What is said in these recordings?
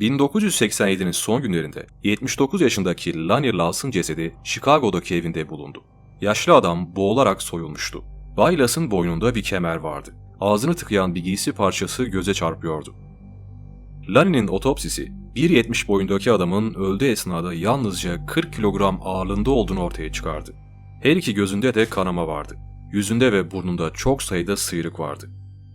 1987'nin son günlerinde 79 yaşındaki Lanier Lawson cesedi Chicago'daki evinde bulundu. Yaşlı adam boğularak soyulmuştu. Bay Lass'ın boynunda bir kemer vardı. Ağzını tıkayan bir giysi parçası göze çarpıyordu. Lani'nin otopsisi 1.70 boyundaki adamın öldüğü esnada yalnızca 40 kilogram ağırlığında olduğunu ortaya çıkardı. Her iki gözünde de kanama vardı. Yüzünde ve burnunda çok sayıda sıyrık vardı.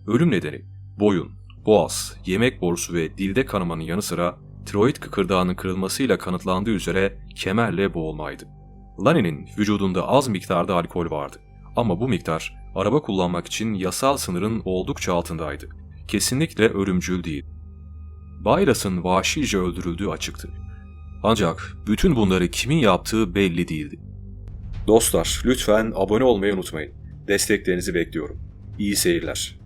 Ölüm nedeni boyun, boğaz, yemek borusu ve dilde kanamanın yanı sıra tiroid kıkırdağının kırılmasıyla kanıtlandığı üzere kemerle boğulmaydı. Lani'nin vücudunda az miktarda alkol vardı. Ama bu miktar araba kullanmak için yasal sınırın oldukça altındaydı. Kesinlikle ölümcül değil. Bayras'ın vahşice öldürüldüğü açıktı. Ancak bütün bunları kimin yaptığı belli değildi. Dostlar lütfen abone olmayı unutmayın. Desteklerinizi bekliyorum. İyi seyirler.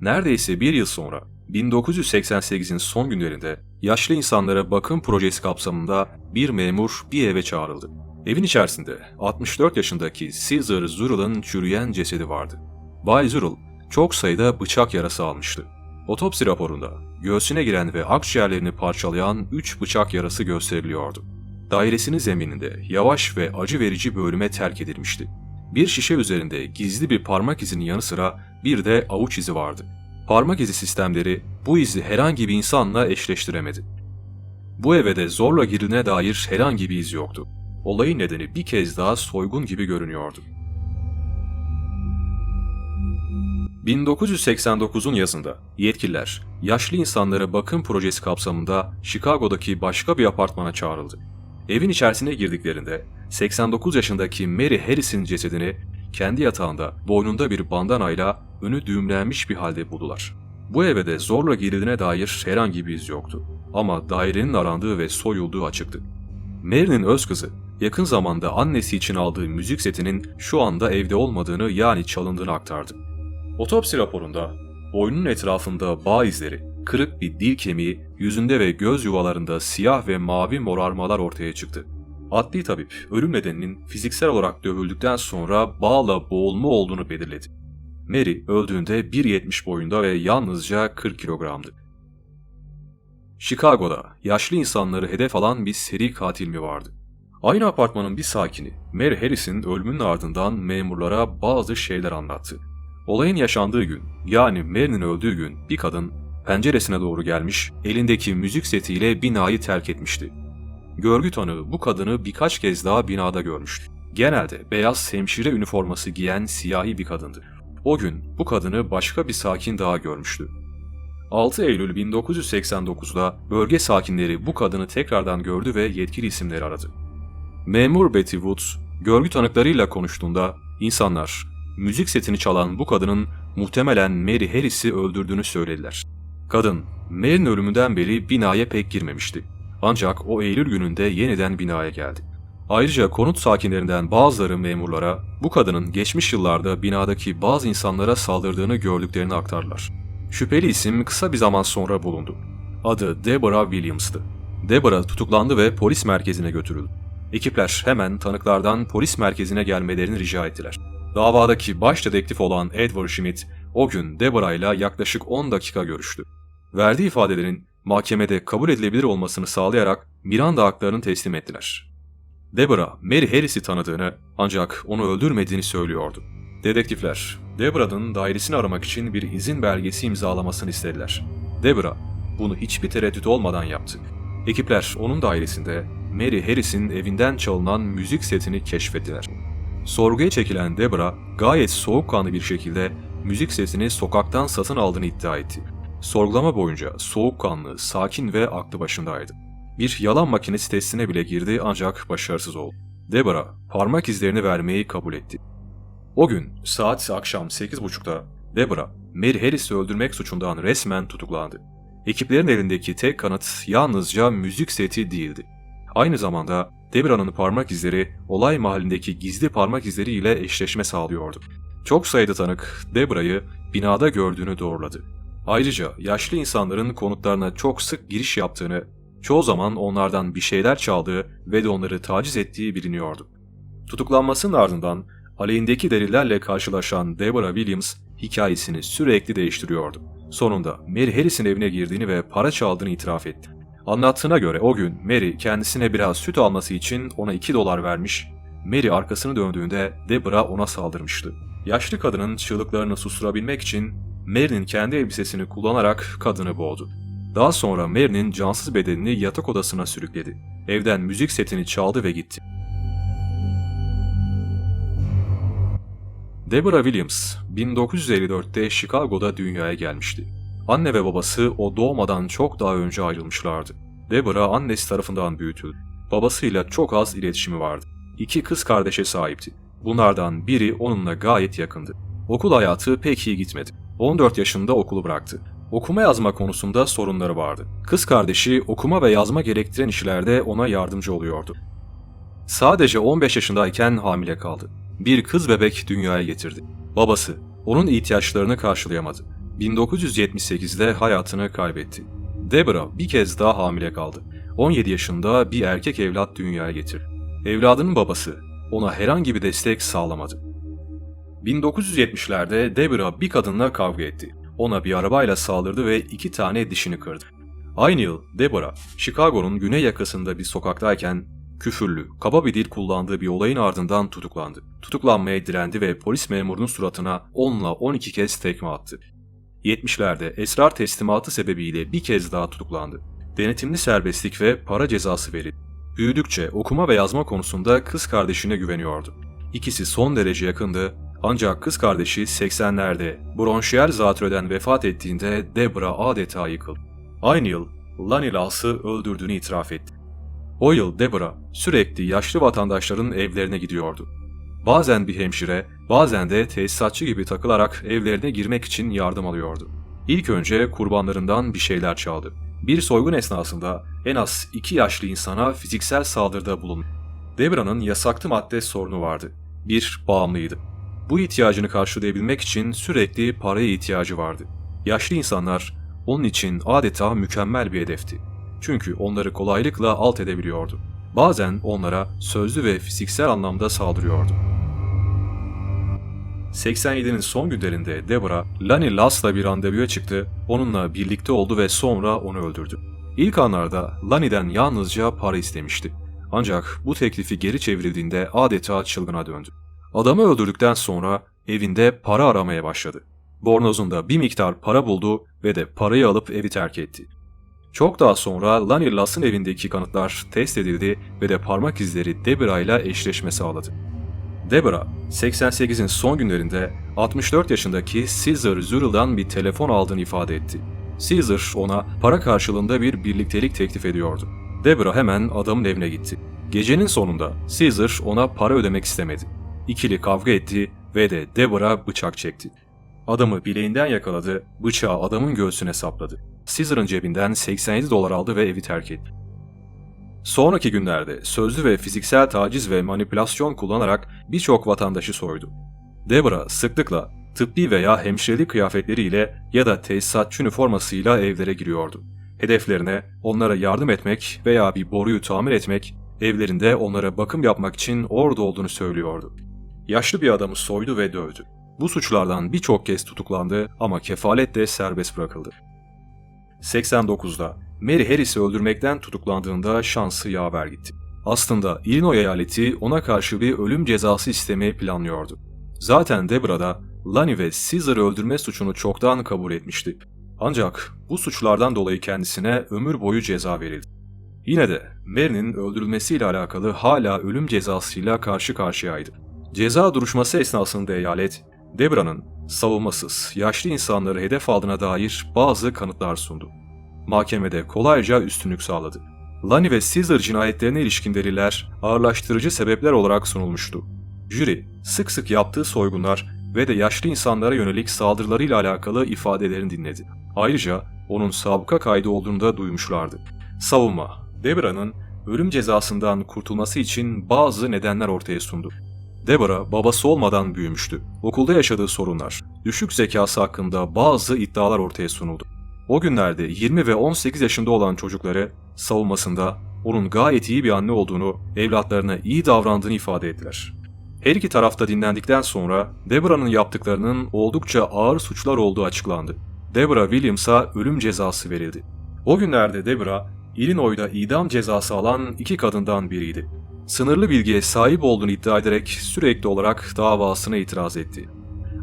Neredeyse bir yıl sonra 1988'in son günlerinde yaşlı insanlara bakım projesi kapsamında bir memur bir eve çağrıldı. Evin içerisinde 64 yaşındaki Caesar Zural'ın çürüyen cesedi vardı. Bay Zural çok sayıda bıçak yarası almıştı. Otopsi raporunda göğsüne giren ve akciğerlerini parçalayan 3 bıçak yarası gösteriliyordu. Dairesinin zemininde yavaş ve acı verici bir ölüme terk edilmişti. Bir şişe üzerinde gizli bir parmak izinin yanı sıra bir de avuç izi vardı. Parmak izi sistemleri bu izi herhangi bir insanla eşleştiremedi. Bu eve de zorla girilene dair herhangi bir iz yoktu. Olayın nedeni bir kez daha soygun gibi görünüyordu. 1989'un yazında yetkililer yaşlı insanlara bakım projesi kapsamında Chicago'daki başka bir apartmana çağrıldı. Evin içerisine girdiklerinde 89 yaşındaki Mary Harris'in cesedini kendi yatağında boynunda bir bandanayla önü düğümlenmiş bir halde buldular. Bu eve de zorla girildiğine dair herhangi bir iz yoktu. Ama dairenin arandığı ve soyulduğu açıktı. Mary'nin öz kızı yakın zamanda annesi için aldığı müzik setinin şu anda evde olmadığını yani çalındığını aktardı. Otopsi raporunda boynunun etrafında bağ izleri, kırık bir dil kemiği, yüzünde ve göz yuvalarında siyah ve mavi morarmalar ortaya çıktı. Adli tabip ölüm nedeninin fiziksel olarak dövüldükten sonra bağla boğulma olduğunu belirledi. Mary öldüğünde 1.70 boyunda ve yalnızca 40 kilogramdı. Chicago'da yaşlı insanları hedef alan bir seri katil mi vardı? Aynı apartmanın bir sakini Mary Harris'in ölümünün ardından memurlara bazı şeyler anlattı. Olayın yaşandığı gün, yani Mary'nin öldüğü gün bir kadın penceresine doğru gelmiş, elindeki müzik setiyle binayı terk etmişti. Görgü tanığı bu kadını birkaç kez daha binada görmüştü. Genelde beyaz hemşire üniforması giyen siyahi bir kadındı. O gün bu kadını başka bir sakin daha görmüştü. 6 Eylül 1989'da bölge sakinleri bu kadını tekrardan gördü ve yetkili isimleri aradı. Memur Betty Woods, görgü tanıklarıyla konuştuğunda insanlar müzik setini çalan bu kadının muhtemelen Mary Harris'i öldürdüğünü söylediler. Kadın, Mary'nin ölümünden beri binaya pek girmemişti. Ancak o Eylül gününde yeniden binaya geldi. Ayrıca konut sakinlerinden bazıları memurlara bu kadının geçmiş yıllarda binadaki bazı insanlara saldırdığını gördüklerini aktardılar. Şüpheli isim kısa bir zaman sonra bulundu. Adı Deborah Williams'tı. Deborah tutuklandı ve polis merkezine götürüldü. Ekipler hemen tanıklardan polis merkezine gelmelerini rica ettiler. Davadaki baş dedektif olan Edward Schmidt o gün Deborah ile yaklaşık 10 dakika görüştü. Verdiği ifadelerin mahkemede kabul edilebilir olmasını sağlayarak Miranda haklarını teslim ettiler. Deborah, Mary Harris'i tanıdığını ancak onu öldürmediğini söylüyordu. Dedektifler, Deborah'ın dairesini aramak için bir izin belgesi imzalamasını istediler. Deborah, bunu hiçbir tereddüt olmadan yaptı. Ekipler onun dairesinde Mary Harris'in evinden çalınan müzik setini keşfettiler. Sorguya çekilen Deborah gayet soğukkanlı bir şekilde müzik setini sokaktan satın aldığını iddia etti. Sorgulama boyunca soğukkanlı, sakin ve aklı başındaydı. Bir yalan makinesi testine bile girdi ancak başarısız oldu. Deborah parmak izlerini vermeyi kabul etti. O gün saat akşam 8.30'da Deborah, Mary Harris'i öldürmek suçundan resmen tutuklandı. Ekiplerin elindeki tek kanıt yalnızca müzik seti değildi. Aynı zamanda Deborah'ın parmak izleri olay mahallindeki gizli parmak izleri ile eşleşme sağlıyordu. Çok sayıda tanık Deborah'ı binada gördüğünü doğruladı. Ayrıca yaşlı insanların konutlarına çok sık giriş yaptığını, çoğu zaman onlardan bir şeyler çaldığı ve de onları taciz ettiği biliniyordu. Tutuklanmasının ardından aleyhindeki delillerle karşılaşan Deborah Williams hikayesini sürekli değiştiriyordu. Sonunda Mary Harris'in evine girdiğini ve para çaldığını itiraf etti. Anlattığına göre o gün Mary kendisine biraz süt alması için ona 2 dolar vermiş, Mary arkasını döndüğünde Deborah ona saldırmıştı. Yaşlı kadının çığlıklarını susturabilmek için Mary'nin kendi elbisesini kullanarak kadını boğdu. Daha sonra Mary'nin cansız bedenini yatak odasına sürükledi. Evden müzik setini çaldı ve gitti. Deborah Williams 1954'te Chicago'da dünyaya gelmişti. Anne ve babası o doğmadan çok daha önce ayrılmışlardı. Deborah annesi tarafından büyütüldü. Babasıyla çok az iletişimi vardı. İki kız kardeşe sahipti. Bunlardan biri onunla gayet yakındı. Okul hayatı pek iyi gitmedi. 14 yaşında okulu bıraktı. Okuma yazma konusunda sorunları vardı. Kız kardeşi okuma ve yazma gerektiren işlerde ona yardımcı oluyordu. Sadece 15 yaşındayken hamile kaldı. Bir kız bebek dünyaya getirdi. Babası onun ihtiyaçlarını karşılayamadı. 1978'de hayatını kaybetti. Deborah bir kez daha hamile kaldı. 17 yaşında bir erkek evlat dünyaya getirdi. Evladının babası ona herhangi bir destek sağlamadı. 1970'lerde Deborah bir kadınla kavga etti. Ona bir arabayla saldırdı ve iki tane dişini kırdı. Aynı yıl Deborah, Chicago'nun güney yakasında bir sokaktayken küfürlü, kaba bir dil kullandığı bir olayın ardından tutuklandı. Tutuklanmaya direndi ve polis memurunun suratına 10 ile 12 kez tekme attı. 70'lerde esrar teslimatı sebebiyle bir kez daha tutuklandı. Denetimli serbestlik ve para cezası verildi. Büyüdükçe okuma ve yazma konusunda kız kardeşine güveniyordu. İkisi son derece yakındı ancak kız kardeşi 80'lerde bronşiyel zatürreden vefat ettiğinde Debra adeta yıkıldı. Aynı yıl Lani Las'ı öldürdüğünü itiraf etti. O yıl Debra sürekli yaşlı vatandaşların evlerine gidiyordu. Bazen bir hemşire, bazen de tesisatçı gibi takılarak evlerine girmek için yardım alıyordu. İlk önce kurbanlarından bir şeyler çaldı. Bir soygun esnasında en az iki yaşlı insana fiziksel saldırıda bulundu. Debra'nın yasaklı madde sorunu vardı. Bir bağımlıydı. Bu ihtiyacını karşılayabilmek için sürekli paraya ihtiyacı vardı. Yaşlı insanlar onun için adeta mükemmel bir hedefti. Çünkü onları kolaylıkla alt edebiliyordu. Bazen onlara sözlü ve fiziksel anlamda saldırıyordu. 87'nin son günlerinde Deborah, Lani Lass'la bir randevuya çıktı, onunla birlikte oldu ve sonra onu öldürdü. İlk anlarda Lani'den yalnızca para istemişti. Ancak bu teklifi geri çevrildiğinde adeta çılgına döndü. Adamı öldürdükten sonra evinde para aramaya başladı. Bornozunda bir miktar para buldu ve de parayı alıp evi terk etti. Çok daha sonra Lani Lass'ın evindeki kanıtlar test edildi ve de parmak izleri Deborah ile eşleşme sağladı. Deborah, 88'in son günlerinde 64 yaşındaki Caesar Zurel'dan bir telefon aldığını ifade etti. Caesar ona para karşılığında bir birliktelik teklif ediyordu. Deborah hemen adamın evine gitti. Gecenin sonunda Caesar ona para ödemek istemedi. İkili kavga etti ve de Deborah bıçak çekti. Adamı bileğinden yakaladı, bıçağı adamın göğsüne sapladı. Caesar'ın cebinden 87 dolar aldı ve evi terk etti. Sonraki günlerde sözlü ve fiziksel taciz ve manipülasyon kullanarak birçok vatandaşı soydu. Deborah sıklıkla tıbbi veya hemşirelik kıyafetleriyle ya da tesisatçı üniformasıyla evlere giriyordu. Hedeflerine onlara yardım etmek veya bir boruyu tamir etmek, evlerinde onlara bakım yapmak için orada olduğunu söylüyordu. Yaşlı bir adamı soydu ve dövdü. Bu suçlardan birçok kez tutuklandı ama kefaletle serbest bırakıldı. 89'da Mary Harris'i öldürmekten tutuklandığında şansı yaver gitti. Aslında Illinois eyaleti ona karşı bir ölüm cezası istemeyi planlıyordu. Zaten Deborah da Lani ve Caesar'ı öldürme suçunu çoktan kabul etmişti. Ancak bu suçlardan dolayı kendisine ömür boyu ceza verildi. Yine de Mary'nin öldürülmesiyle alakalı hala ölüm cezasıyla karşı karşıyaydı. Ceza duruşması esnasında eyalet, Deborah'nın savunmasız, yaşlı insanları hedef aldığına dair bazı kanıtlar sundu. Mahkemede kolayca üstünlük sağladı. Lani ve Caesar cinayetlerine ilişkin deliller ağırlaştırıcı sebepler olarak sunulmuştu. Jüri, sık sık yaptığı soygunlar ve de yaşlı insanlara yönelik saldırılarıyla alakalı ifadelerini dinledi. Ayrıca onun sabıka kaydı olduğunu da duymuşlardı. Savunma, Deborah'ın ölüm cezasından kurtulması için bazı nedenler ortaya sundu. Deborah babası olmadan büyümüştü. Okulda yaşadığı sorunlar, düşük zekası hakkında bazı iddialar ortaya sunuldu. O günlerde 20 ve 18 yaşında olan çocukları savunmasında onun gayet iyi bir anne olduğunu, evlatlarına iyi davrandığını ifade ettiler. Her iki tarafta dinlendikten sonra Deborah'ın yaptıklarının oldukça ağır suçlar olduğu açıklandı. Deborah Williams'a ölüm cezası verildi. O günlerde Deborah, Illinois'da idam cezası alan iki kadından biriydi. Sınırlı bilgiye sahip olduğunu iddia ederek sürekli olarak davasına itiraz etti.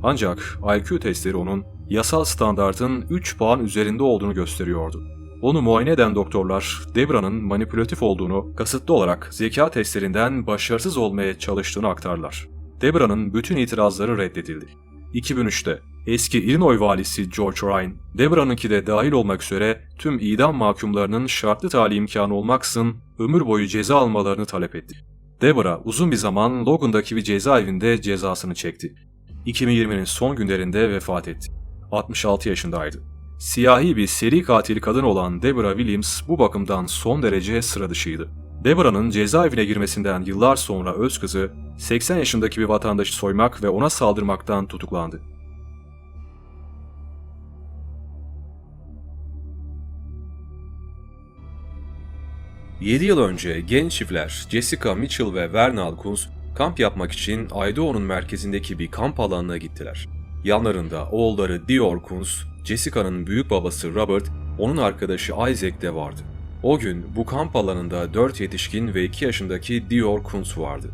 Ancak IQ testleri onun yasal standartın 3 puan üzerinde olduğunu gösteriyordu. Onu muayene eden doktorlar Debra'nın manipülatif olduğunu, kasıtlı olarak zeka testlerinden başarısız olmaya çalıştığını aktarlar. Debra'nın bütün itirazları reddedildi. 2003'te eski Illinois valisi George Ryan, Debra'nınki de dahil olmak üzere tüm idam mahkumlarının şartlı tali imkanı olmaksızın ömür boyu ceza almalarını talep etti. Debra uzun bir zaman Logan'daki bir cezaevinde cezasını çekti. 2020'nin son günlerinde vefat etti. 66 yaşındaydı. Siyahi bir seri katil kadın olan Deborah Williams bu bakımdan son derece sıra dışıydı. Deborah'ın cezaevine girmesinden yıllar sonra öz kızı 80 yaşındaki bir vatandaşı soymak ve ona saldırmaktan tutuklandı. Yedi yıl önce genç çiftler Jessica Mitchell ve Vernal Kunz kamp yapmak için Idaho'nun merkezindeki bir kamp alanına gittiler. Yanlarında oğulları Dior Kunz, Jessica'nın büyük babası Robert, onun arkadaşı Isaac de vardı. O gün bu kamp alanında 4 yetişkin ve 2 yaşındaki Dior Kunz vardı.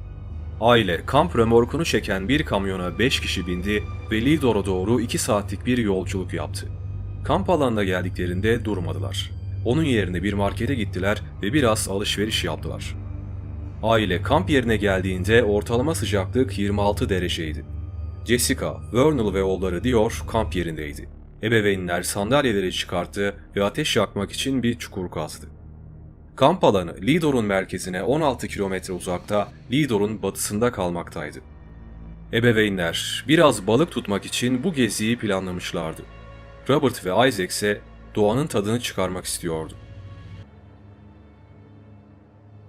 Aile kamp remorkunu çeken bir kamyona 5 kişi bindi ve Lidor'a doğru 2 saatlik bir yolculuk yaptı. Kamp alanına geldiklerinde durmadılar. Onun yerine bir markete gittiler ve biraz alışveriş yaptılar. Aile kamp yerine geldiğinde ortalama sıcaklık 26 dereceydi. Jessica, Vernal ve oğulları Dior kamp yerindeydi. Ebeveynler sandalyeleri çıkarttı ve ateş yakmak için bir çukur kazdı. Kamp alanı Lidor'un merkezine 16 kilometre uzakta Lidor'un batısında kalmaktaydı. Ebeveynler biraz balık tutmak için bu geziyi planlamışlardı. Robert ve Isaac ise doğanın tadını çıkarmak istiyordu.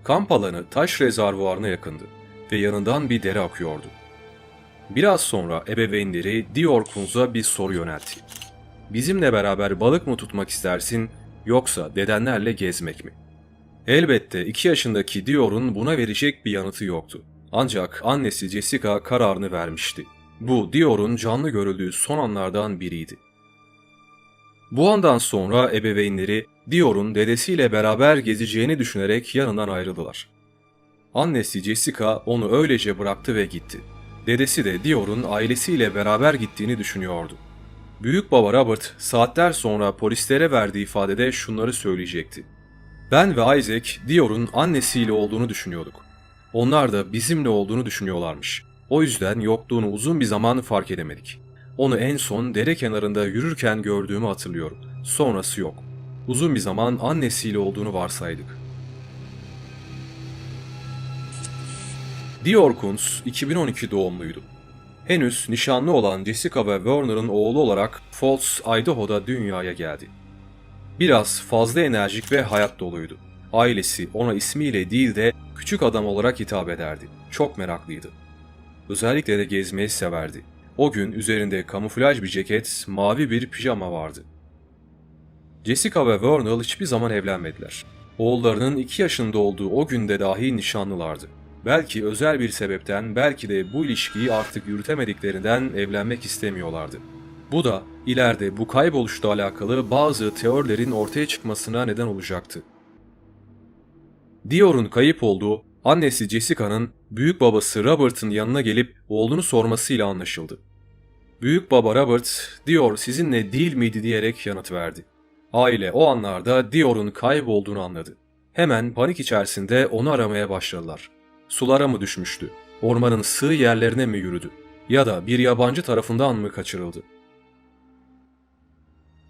Kamp alanı taş rezervuarına yakındı ve yanından bir dere akıyordu. Biraz sonra ebeveynleri Dior Kunz'a bir soru yöneltti. Bizimle beraber balık mı tutmak istersin yoksa dedenlerle gezmek mi? Elbette 2 yaşındaki Dior'un buna verecek bir yanıtı yoktu. Ancak annesi Jessica kararını vermişti. Bu Dior'un canlı görüldüğü son anlardan biriydi. Bu andan sonra ebeveynleri Dior'un dedesiyle beraber gezeceğini düşünerek yanından ayrıldılar. Annesi Jessica onu öylece bıraktı ve gitti. Dedesi de Dior'un ailesiyle beraber gittiğini düşünüyordu. Büyük baba Robert saatler sonra polislere verdiği ifadede şunları söyleyecekti. Ben ve Isaac Dior'un annesiyle olduğunu düşünüyorduk. Onlar da bizimle olduğunu düşünüyorlarmış. O yüzden yokluğunu uzun bir zaman fark edemedik. Onu en son dere kenarında yürürken gördüğümü hatırlıyorum. Sonrası yok. Uzun bir zaman annesiyle olduğunu varsaydık. Dior Kunz 2012 doğumluydu. Henüz nişanlı olan Jessica ve Werner'ın oğlu olarak Falls, Idaho'da dünyaya geldi. Biraz fazla enerjik ve hayat doluydu. Ailesi ona ismiyle değil de küçük adam olarak hitap ederdi. Çok meraklıydı. Özellikle de gezmeyi severdi. O gün üzerinde kamuflaj bir ceket, mavi bir pijama vardı. Jessica ve Vernal hiçbir zaman evlenmediler. Oğullarının 2 yaşında olduğu o günde dahi nişanlılardı. Belki özel bir sebepten, belki de bu ilişkiyi artık yürütemediklerinden evlenmek istemiyorlardı. Bu da ileride bu kayboluşla alakalı bazı teorilerin ortaya çıkmasına neden olacaktı. Dior'un kayıp olduğu annesi Jessica'nın büyük babası Robert'ın yanına gelip oğlunu sormasıyla anlaşıldı. Büyük baba Robert, Dior sizinle değil miydi diyerek yanıt verdi. Aile o anlarda Dior'un kaybolduğunu anladı. Hemen panik içerisinde onu aramaya başladılar. Sulara mı düşmüştü? Ormanın sığ yerlerine mi yürüdü? Ya da bir yabancı tarafından mı kaçırıldı?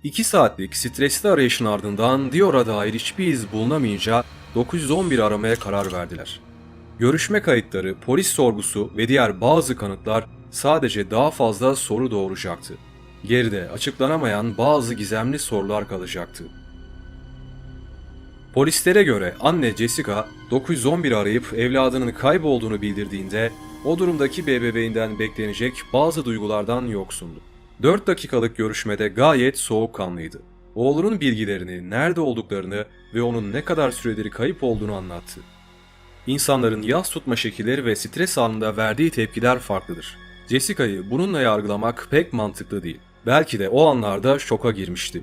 İki saatlik stresli arayışın ardından Dior'a dair hiçbir iz bulunamayınca 911 aramaya karar verdiler. Görüşme kayıtları, polis sorgusu ve diğer bazı kanıtlar sadece daha fazla soru doğuracaktı. Geride açıklanamayan bazı gizemli sorular kalacaktı. Polislere göre anne Jessica 911 arayıp evladının kaybolduğunu bildirdiğinde o durumdaki bebeğinden beklenecek bazı duygulardan yoksundu. 4 dakikalık görüşmede gayet soğukkanlıydı. Oğlunun bilgilerini, nerede olduklarını ve onun ne kadar süredir kayıp olduğunu anlattı. İnsanların yas tutma şekilleri ve stres anında verdiği tepkiler farklıdır. Jessica'yı bununla yargılamak pek mantıklı değil. Belki de o anlarda şoka girmişti.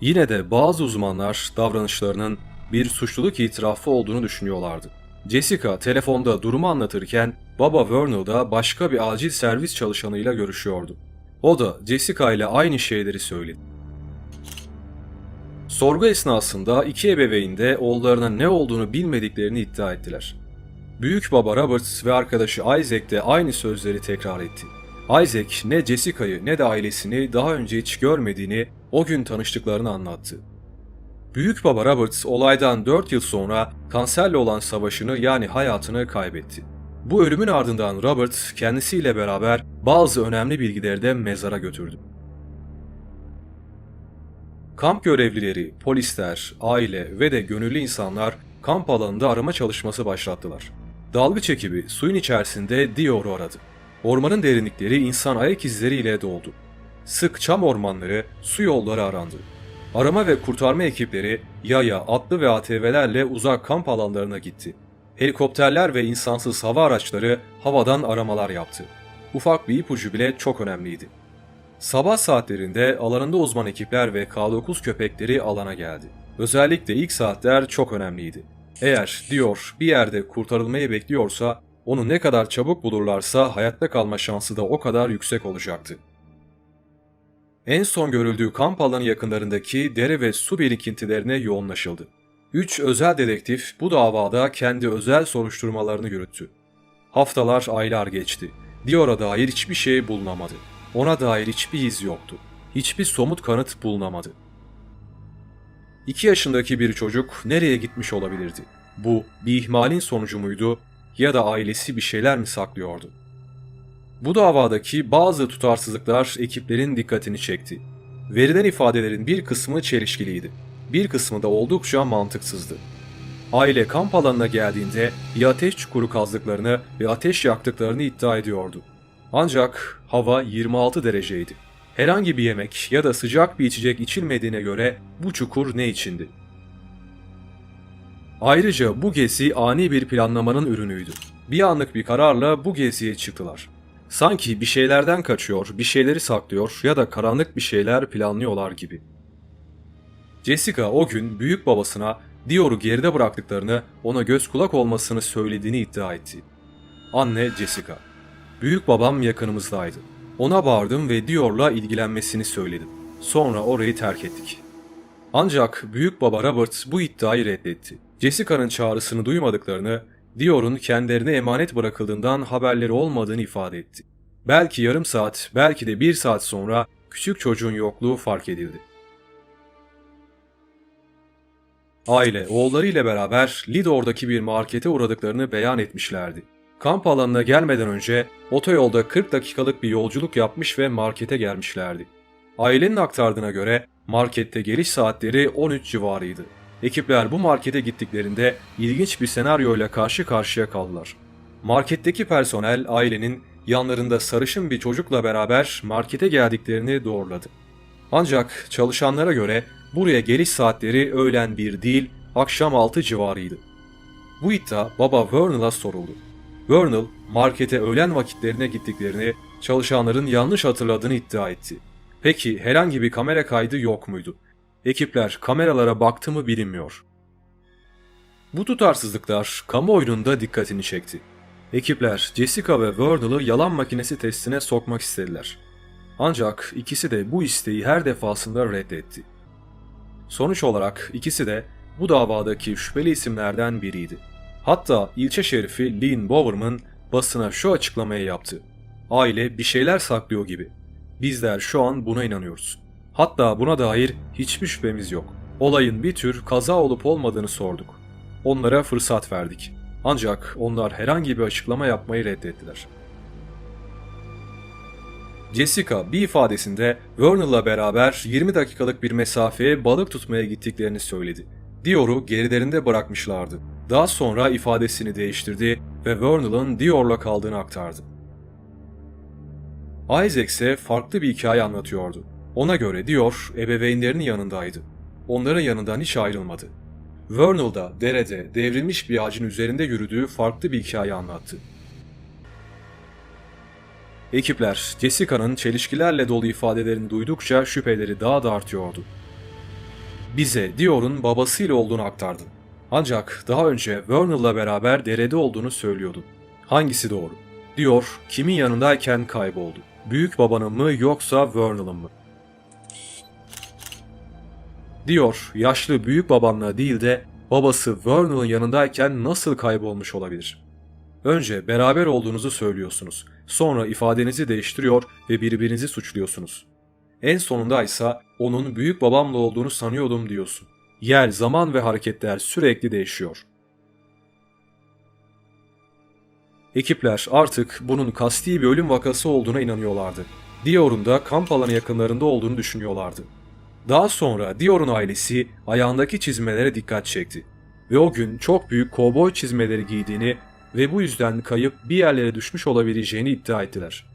Yine de bazı uzmanlar davranışlarının bir suçluluk itirafı olduğunu düşünüyorlardı. Jessica telefonda durumu anlatırken baba Vernal da başka bir acil servis çalışanıyla görüşüyordu. O da Jessica ile aynı şeyleri söyledi. Sorgu esnasında iki ebeveyn de oğullarına ne olduğunu bilmediklerini iddia ettiler. Büyük baba Robert ve arkadaşı Isaac de aynı sözleri tekrar etti. Isaac ne Jessica'yı ne de ailesini daha önce hiç görmediğini o gün tanıştıklarını anlattı. Büyük baba Robert olaydan 4 yıl sonra kanserle olan savaşını yani hayatını kaybetti. Bu ölümün ardından Robert kendisiyle beraber bazı önemli bilgileri de mezara götürdü. Kamp görevlileri, polisler, aile ve de gönüllü insanlar kamp alanında arama çalışması başlattılar. Dalgıç ekibi suyun içerisinde Dior'u aradı. Ormanın derinlikleri insan ayak izleriyle doldu. Sık çam ormanları, su yolları arandı. Arama ve kurtarma ekipleri yaya, atlı ve ATV'lerle uzak kamp alanlarına gitti. Helikopterler ve insansız hava araçları havadan aramalar yaptı. Ufak bir ipucu bile çok önemliydi. Sabah saatlerinde alanında uzman ekipler ve K9 köpekleri alana geldi. Özellikle ilk saatler çok önemliydi. Eğer diyor bir yerde kurtarılmayı bekliyorsa onu ne kadar çabuk bulurlarsa hayatta kalma şansı da o kadar yüksek olacaktı. En son görüldüğü kamp alanı yakınlarındaki dere ve su birikintilerine yoğunlaşıldı. Üç özel dedektif bu davada kendi özel soruşturmalarını yürüttü. Haftalar, aylar geçti. Dior'a dair hiçbir şey bulunamadı. Ona dair hiçbir iz yoktu. Hiçbir somut kanıt bulunamadı. İki yaşındaki bir çocuk nereye gitmiş olabilirdi? Bu bir ihmalin sonucu muydu ya da ailesi bir şeyler mi saklıyordu? Bu davadaki bazı tutarsızlıklar ekiplerin dikkatini çekti. Verilen ifadelerin bir kısmı çelişkiliydi. Bir kısmı da oldukça mantıksızdı. Aile kamp alanına geldiğinde bir ateş çukuru kazdıklarını ve ateş yaktıklarını iddia ediyordu. Ancak hava 26 dereceydi. Herhangi bir yemek ya da sıcak bir içecek içilmediğine göre bu çukur ne içindi? Ayrıca bu gezi ani bir planlamanın ürünüydü. Bir anlık bir kararla bu geziye çıktılar. Sanki bir şeylerden kaçıyor, bir şeyleri saklıyor ya da karanlık bir şeyler planlıyorlar gibi. Jessica o gün büyük babasına Dior'u geride bıraktıklarını, ona göz kulak olmasını söylediğini iddia etti. Anne Jessica. Büyük babam yakınımızdaydı. Ona bağırdım ve Dior'la ilgilenmesini söyledim. Sonra orayı terk ettik. Ancak büyük baba Robert bu iddiayı reddetti. Jessica'nın çağrısını duymadıklarını, Dior'un kendilerine emanet bırakıldığından haberleri olmadığını ifade etti. Belki yarım saat, belki de bir saat sonra küçük çocuğun yokluğu fark edildi. Aile oğullarıyla beraber Lidor'daki bir markete uğradıklarını beyan etmişlerdi. Kamp alanına gelmeden önce otoyolda 40 dakikalık bir yolculuk yapmış ve markete gelmişlerdi. Ailenin aktardığına göre markette geliş saatleri 13 civarıydı. Ekipler bu markete gittiklerinde ilginç bir senaryoyla karşı karşıya kaldılar. Marketteki personel ailenin yanlarında sarışın bir çocukla beraber markete geldiklerini doğruladı. Ancak çalışanlara göre buraya geliş saatleri öğlen 1 değil akşam 6 civarıydı. Bu iddia baba Vernal'a soruldu. Vernal markete öğlen vakitlerine gittiklerini çalışanların yanlış hatırladığını iddia etti. Peki herhangi bir kamera kaydı yok muydu? Ekipler kameralara baktı mı bilinmiyor. Bu tutarsızlıklar kamuoyunun dikkatini çekti. Ekipler Jessica ve Vernal'ı yalan makinesi testine sokmak istediler. Ancak ikisi de bu isteği her defasında reddetti. Sonuç olarak ikisi de bu davadaki şüpheli isimlerden biriydi. Hatta ilçe şerifi Lynn Bowerman basına şu açıklamayı yaptı. Aile bir şeyler saklıyor gibi. Bizler şu an buna inanıyoruz. Hatta buna dair hiçbir şüphemiz yok. Olayın bir tür kaza olup olmadığını sorduk. Onlara fırsat verdik. Ancak onlar herhangi bir açıklama yapmayı reddettiler. Jessica bir ifadesinde Vernal'la beraber 20 dakikalık bir mesafeye balık tutmaya gittiklerini söyledi. Dior'u gerilerinde bırakmışlardı. Daha sonra ifadesini değiştirdi ve Vernal'ın Dior'la kaldığını aktardı. Isaac ise farklı bir hikaye anlatıyordu. Ona göre Dior ebeveynlerinin yanındaydı. Onların yanından hiç ayrılmadı. Vernal da derede devrilmiş bir ağacın üzerinde yürüdüğü farklı bir hikaye anlattı. Ekipler Jessica'nın çelişkilerle dolu ifadelerini duydukça şüpheleri daha da artıyordu. Bize Dior'un babasıyla olduğunu aktardı. Ancak daha önce Vernal'la beraber derede olduğunu söylüyordu. Hangisi doğru? Diyor, kimin yanındayken kayboldu? Büyük babanın mı yoksa Vernal'ın mı? Diyor, yaşlı büyük babanla değil de babası Vernal'ın yanındayken nasıl kaybolmuş olabilir? Önce beraber olduğunuzu söylüyorsunuz. Sonra ifadenizi değiştiriyor ve birbirinizi suçluyorsunuz. En sonunda ise onun büyük babamla olduğunu sanıyordum diyorsun. Yer, zaman ve hareketler sürekli değişiyor. Ekipler artık bunun kasti bir ölüm vakası olduğuna inanıyorlardı. Dior'un da kamp alanı yakınlarında olduğunu düşünüyorlardı. Daha sonra Dior'un ailesi ayağındaki çizmelere dikkat çekti. Ve o gün çok büyük kovboy çizmeleri giydiğini ve bu yüzden kayıp bir yerlere düşmüş olabileceğini iddia ettiler.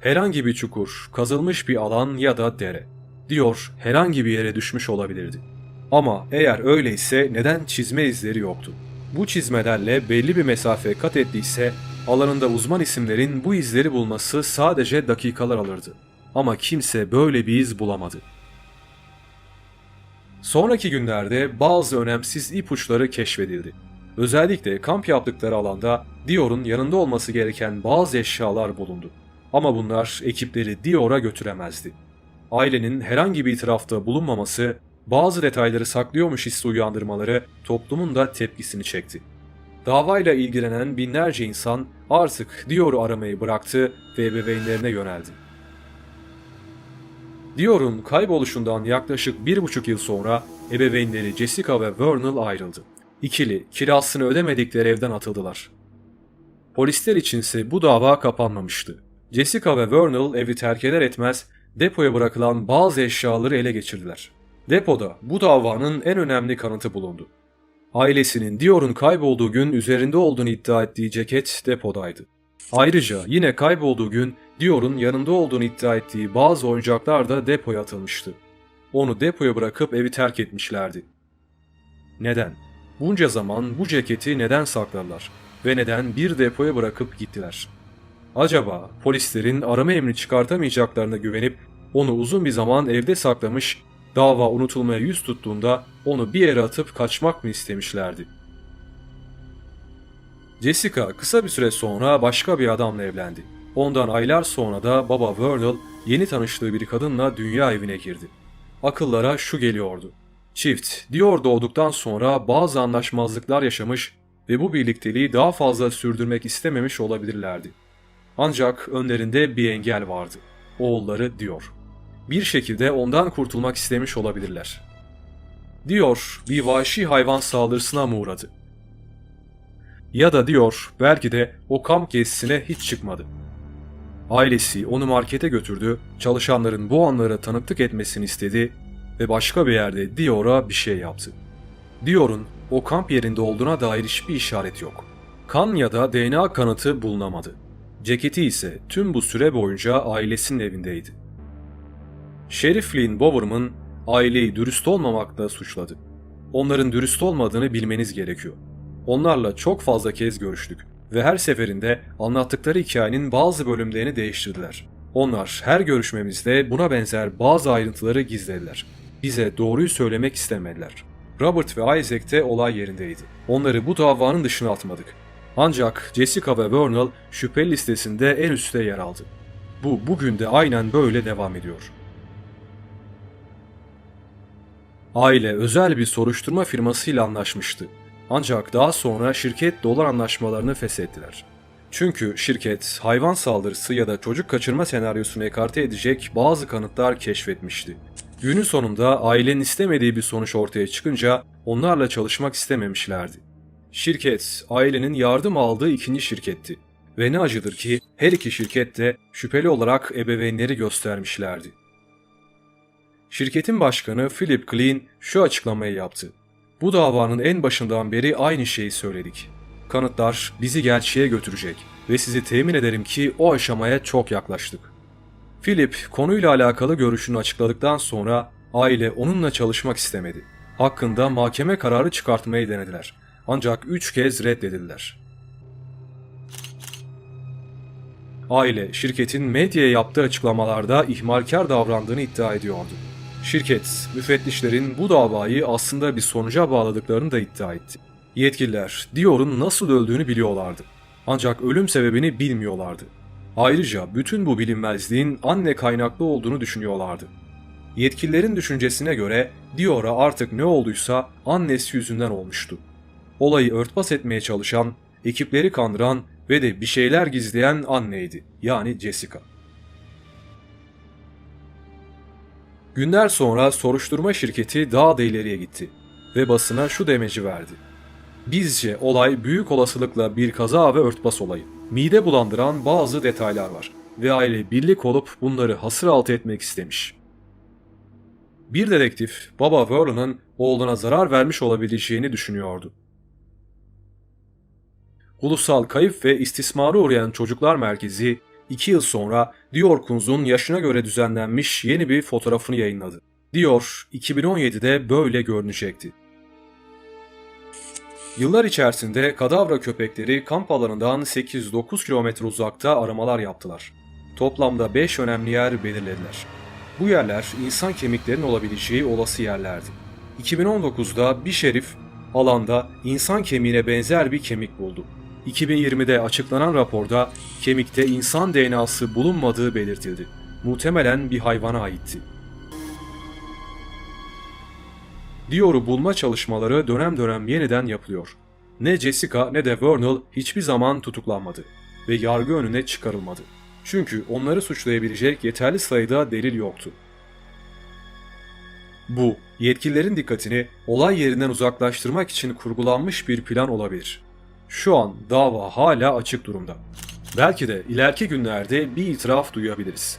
Herhangi bir çukur, kazılmış bir alan ya da dere. Diyor herhangi bir yere düşmüş olabilirdi. Ama eğer öyleyse neden çizme izleri yoktu? Bu çizmelerle belli bir mesafe kat ettiyse alanında uzman isimlerin bu izleri bulması sadece dakikalar alırdı. Ama kimse böyle bir iz bulamadı. Sonraki günlerde bazı önemsiz ipuçları keşfedildi. Özellikle kamp yaptıkları alanda Dior'un yanında olması gereken bazı eşyalar bulundu. Ama bunlar ekipleri Dior'a götüremezdi. Ailenin herhangi bir itirafta bulunmaması, bazı detayları saklıyormuş hissi uyandırmaları toplumun da tepkisini çekti. Davayla ilgilenen binlerce insan artık Dior'u aramayı bıraktı ve ebeveynlerine yöneldi. Dior'un kayboluşundan yaklaşık bir buçuk yıl sonra ebeveynleri Jessica ve Vernal ayrıldı. İkili kirasını ödemedikleri evden atıldılar. Polisler içinse bu dava kapanmamıştı. Jessica ve Vernal evi terk eder etmez depoya bırakılan bazı eşyaları ele geçirdiler. Depoda bu davanın en önemli kanıtı bulundu. Ailesinin Dior'un kaybolduğu gün üzerinde olduğunu iddia ettiği ceket depodaydı. Ayrıca yine kaybolduğu gün Dior'un yanında olduğunu iddia ettiği bazı oyuncaklar da depoya atılmıştı. Onu depoya bırakıp evi terk etmişlerdi. Neden? Bunca zaman bu ceketi neden sakladılar ve neden bir depoya bırakıp gittiler? Acaba polislerin arama emri çıkartamayacaklarına güvenip onu uzun bir zaman evde saklamış, dava unutulmaya yüz tuttuğunda onu bir yere atıp kaçmak mı istemişlerdi? Jessica kısa bir süre sonra başka bir adamla evlendi. Ondan aylar sonra da baba Vernal yeni tanıştığı bir kadınla dünya evine girdi. Akıllara şu geliyordu. Çift Dior doğduktan sonra bazı anlaşmazlıklar yaşamış ve bu birlikteliği daha fazla sürdürmek istememiş olabilirlerdi. Ancak önlerinde bir engel vardı. Oğulları Dior. Bir şekilde ondan kurtulmak istemiş olabilirler. Dior bir vahşi hayvan saldırısına mı uğradı? Ya da diyor belki de o kamp gezisine hiç çıkmadı. Ailesi onu markete götürdü, çalışanların bu anlara tanıklık etmesini istedi ve başka bir yerde Dior'a bir şey yaptı. Dior'un o kamp yerinde olduğuna dair hiçbir işaret yok. Kan ya da DNA kanıtı bulunamadı. Ceketi ise tüm bu süre boyunca ailesinin evindeydi. Şerif Lynn Bowerman aileyi dürüst olmamakla suçladı. Onların dürüst olmadığını bilmeniz gerekiyor. Onlarla çok fazla kez görüştük ve her seferinde anlattıkları hikayenin bazı bölümlerini değiştirdiler. Onlar her görüşmemizde buna benzer bazı ayrıntıları gizlediler. Bize doğruyu söylemek istemediler. Robert ve Isaac de olay yerindeydi. Onları bu davanın dışına atmadık. Ancak Jessica ve Vernal şüpheli listesinde en üstte yer aldı. Bu bugün de aynen böyle devam ediyor. Aile özel bir soruşturma firmasıyla anlaşmıştı. Ancak daha sonra şirket dolar anlaşmalarını feshettiler. Çünkü şirket hayvan saldırısı ya da çocuk kaçırma senaryosunu ekarte edecek bazı kanıtlar keşfetmişti. Günün sonunda ailenin istemediği bir sonuç ortaya çıkınca onlarla çalışmak istememişlerdi. Şirket, ailenin yardım aldığı ikinci şirketti. Ve ne acıdır ki her iki şirket de şüpheli olarak ebeveynleri göstermişlerdi. Şirketin başkanı Philip Klein şu açıklamayı yaptı. Bu davanın en başından beri aynı şeyi söyledik. Kanıtlar bizi gerçeğe götürecek ve sizi temin ederim ki o aşamaya çok yaklaştık. Philip konuyla alakalı görüşünü açıkladıktan sonra aile onunla çalışmak istemedi. Hakkında mahkeme kararı çıkartmayı denediler. Ancak üç kez reddedildiler. Aile şirketin medyaya yaptığı açıklamalarda ihmalkar davrandığını iddia ediyordu. Şirket, müfettişlerin bu davayı aslında bir sonuca bağladıklarını da iddia etti. Yetkililer Dior'un nasıl öldüğünü biliyorlardı. Ancak ölüm sebebini bilmiyorlardı. Ayrıca bütün bu bilinmezliğin anne kaynaklı olduğunu düşünüyorlardı. Yetkililerin düşüncesine göre Dior'a artık ne olduysa annesi yüzünden olmuştu. Olayı örtbas etmeye çalışan, ekipleri kandıran ve de bir şeyler gizleyen anneydi. Yani Jessica. Günler sonra soruşturma şirketi daha da ileriye gitti ve basına şu demeci verdi. Bizce olay büyük olasılıkla bir kaza ve örtbas olayı. Mide bulandıran bazı detaylar var ve aile birlik olup bunları hasır altı etmek istemiş. Bir dedektif baba Verlon'ın oğluna zarar vermiş olabileceğini düşünüyordu. Ulusal Kayıp ve İstismara Uğrayan Çocuklar Merkezi 2 yıl sonra Dior Kunz'un yaşına göre düzenlenmiş yeni bir fotoğrafını yayınladı. Dior 2017'de böyle görünecekti. Yıllar içerisinde kadavra köpekleri kamp alanından 8-9 kilometre uzakta aramalar yaptılar. Toplamda 5 önemli yer belirlediler. Bu yerler insan kemiklerinin olabileceği olası yerlerdi. 2019'da bir şerif alanda insan kemiğine benzer bir kemik buldu. 2020'de açıklanan raporda kemikte insan DNA'sı bulunmadığı belirtildi. Muhtemelen bir hayvana aitti. Dior'u bulma çalışmaları dönem dönem yeniden yapılıyor. Ne Jessica ne de Vernal hiçbir zaman tutuklanmadı ve yargı önüne çıkarılmadı. Çünkü onları suçlayabilecek yeterli sayıda delil yoktu. Bu, yetkililerin dikkatini olay yerinden uzaklaştırmak için kurgulanmış bir plan olabilir. Şu an dava hala açık durumda. Belki de ileriki günlerde bir itiraf duyabiliriz.